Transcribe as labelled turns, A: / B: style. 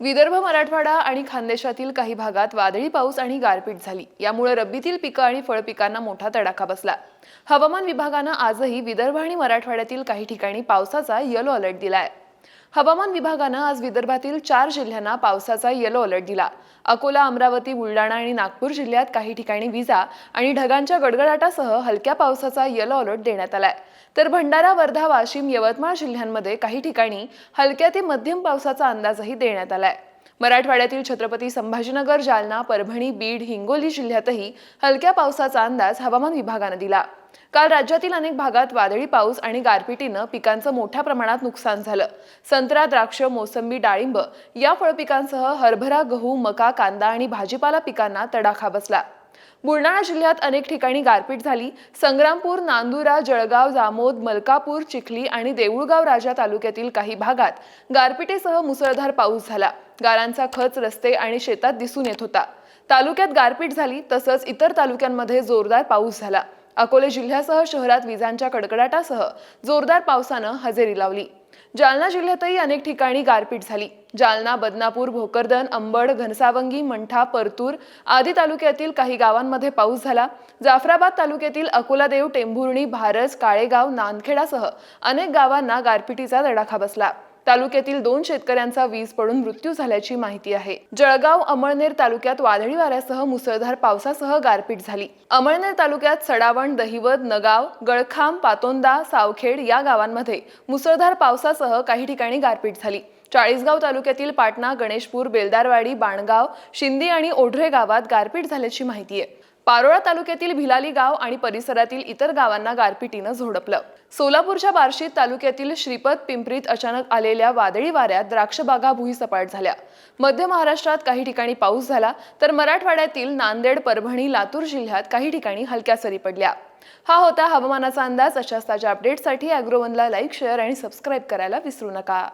A: विदर्भ मराठवाडा आणि खानदेशातील काही भागात वादळी पाऊस आणि गारपीट झाली. यामुळे रब्बीतील पिकं आणि फळपिकांना मोठा तडाखा बसला. हवामान विभागानं आजही विदर्भ आणि मराठवाड्यातील काही ठिकाणी पावसाचा येलो अलर्ट दिलाय. हवामान विभागानं आज विदर्भातील चार जिल्ह्यांना पावसाचा येलो अलर्ट दिला. अकोला अमरावती बुलडाणा आणि नागपूर जिल्ह्यात काही ठिकाणी विजा आणि ढगांच्या गडगडाटासह हलक्या पावसाचा येलो अलर्ट देण्यात आलाय. तर भंडारा वर्धा वाशिम यवतमाळ जिल्ह्यांमध्ये काही ठिकाणी हलक्या ते मध्यम पावसाचा अंदाजही देण्यात आलाय. मराठवाड्यातील छत्रपती संभाजीनगर जालना परभणी बीड हिंगोली जिल्ह्यातही हलक्या पावसाचा अंदाज हवामान विभागानं दिला. काल राज्यातील अनेक भागात वादळी पाऊस आणि गारपिटीनं पिकांचं मोठ्या प्रमाणात नुकसान झालं. संत्रा द्राक्ष मोसंबी डाळिंब या फळपिकांसह हरभरा गहू मका कांदा आणि भाजीपाला पिकांना तडाखा बसला. बुलढाणा जिल्ह्यात अनेक ठिकाणी गारपीट झाली. संग्रामपूर नांदुरा जळगाव जामोद मलकापूर चिखली आणि देऊळगाव राजा तालुक्यातील काही भागात गारपिटीसह मुसळधार पाऊस झाला. गारांचा खच रस्ते आणि शेतात दिसून येत होता. तालुक्यात गारपीट झाली तसंच इतर तालुक्यांमध्ये जोरदार पाऊस झाला. अकोले जिल्ह्यासह शहरात विजांच्या कडकडाटासह जोरदार पावसानं हजेरी लावली. जालना जिल्ह्यातही अनेक ठिकाणी गारपीट झाली. जालना बदनापूर भोकरदन अंबड घनसावंगी मंठा परतूर आदी तालुक्यातील काही गावांमध्ये पाऊस झाला. जाफराबाद तालुक्यातील अकोलादेव टेंभुर्णी भारस काळेगाव नांदखेडासह अनेक गावांना गारपिटीचा तडाखा बसला. तालुक्यातील दोन शेतकऱ्यांचा वीज पडून मृत्यू झाल्याची माहिती आहे. जळगाव अमळनेर तालुक्यात वादळी वाऱ्यासह मुसळधार पावसासह गारपीट झाली. अमळनेर तालुक्यात सडावण दहिवद नगाव गळखांब पातोंदा सावखेड या गावांमध्ये मुसळधार पावसासह काही ठिकाणी गारपीट झाली. चाळीसगाव तालुक्यातील पाटणा गणेशपूर बेलदारवाडी बाणगाव शिंदी आणि ओढरे गावात गारपीट झाल्याची माहिती आहे. पारोळा तालुक्यातील भिलाली गाव आणि परिसरातील इतर गावांना गारपिटीनं झोडपलं. सोलापूरच्या बार्शीत तालुक्यातील श्रीपद पिंपरीत अचानक आलेल्या वादळी वाऱ्यात द्राक्षबागा भुईसपाट झाल्या. मध्य महाराष्ट्रात काही ठिकाणी पाऊस झाला तर मराठवाड्यातील नांदेड परभणी लातूर जिल्ह्यात काही ठिकाणी हलक्या सरी पडल्या. हा होता हवामानाचा अंदाज. अशाच ताज्या अपडेटसाठी अॅग्रोवनला लाईक शेअर आणि सबस्क्राईब करायला विसरू नका.